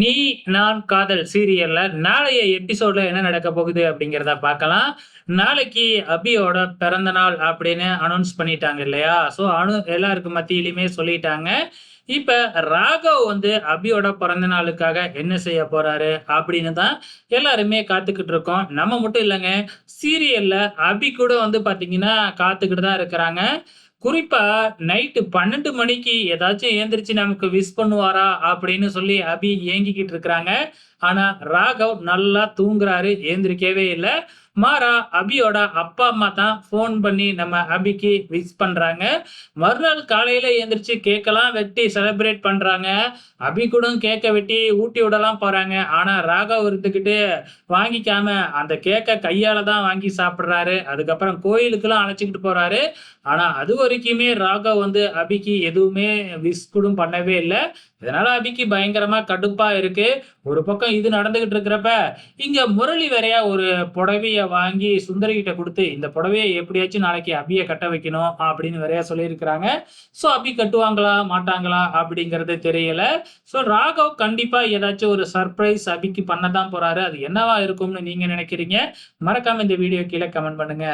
நீ நான் காதல் சீரியல்ல நாளைய எபிசோட்ல என்ன நடக்க போகுது அப்படிங்கிறத பார்க்கலாம். நாளைக்கு அபியோட பிறந்த நாள் அப்படின்னு அனௌன்ஸ் பண்ணிட்டாங்க இல்லையா? ஸோ அனு எல்லாருக்கும் மத்தியிலுமே சொல்லிட்டாங்க. இப்ப ராகவ் வந்து அபியோட பிறந்த நாளுக்காக என்ன செய்ய போறாரு அப்படின்னு தான் எல்லாருமே காத்துக்கிட்டு இருக்கோம். நம்ம மட்டும் இல்லைங்க சீரியல்ல அபி கூட வந்து பாத்தீங்கன்னா காத்துக்கிட்டு தான் இருக்கிறாங்க. குறிப்பா நைட்டு பன்னெண்டு மணிக்கு ஏதாச்சும் ஏந்திரிச்சு நமக்கு விஷ் பண்ணுவாரா அப்படின்னு சொல்லி அபி ஏங்கிக்கிட்டு இருக்கிறாங்க. ஆனா ராகவ் நல்லா தூங்குறாரு ஏந்திரிக்கவே இல்லை. மாறா அபியோட அப்பா அம்மா தான் ஃபோன் பண்ணி நம்ம அபிக்கு விஷ் பண்றாங்க. மறுநாள் காலையில எழுந்திரிச்சு கேக்கெல்லாம் வெட்டி செலிப்ரேட் பண்றாங்க. அபி கூட கேக்க வெட்டி ஊட்டி விடலாம் போறாங்க. ஆனா ராகவ் இருந்துக்கிட்டு வாங்கிக்காம அந்த கேக்க கையால தான் வாங்கி சாப்பிடுறாரு. அதுக்கப்புறம் கோயிலுக்கெல்லாம் அழைச்சிக்கிட்டு போறாரு. ஆனா அது வரைக்குமே ராகவ் வந்து அபிக்கு எதுவுமே விஷ் கூட பண்ணவே இல்லை. இதனால அபிக்கு பயங்கரமா கடுப்பா இருக்கு. ஒரு பக்கம் இது நடந்துகிட்டு இருக்கிறப்ப இங்க முரளி வேறையா ஒரு புடவைய வாங்கி சுந்தரி கிட்ட கொடுத்து இந்த புடவையை எப்படியாச்சும் நாளைக்கு அபிய கட்ட வைக்கணும் அப்படின்னு நிறைய சொல்லியிருக்கிறாங்க. ஸோ அபி கட்டுவாங்களா மாட்டாங்களா அப்படிங்கிறது தெரியல. ஸோ ராகவ் கண்டிப்பா ஏதாச்சும் ஒரு சர்ப்ரைஸ் அபிக்கு பண்ணதான் போறாரு. அது என்னவா இருக்கும்னு நீங்க நினைக்கிறீங்க? மறக்காம இந்த வீடியோ கீழே கமெண்ட் பண்ணுங்க.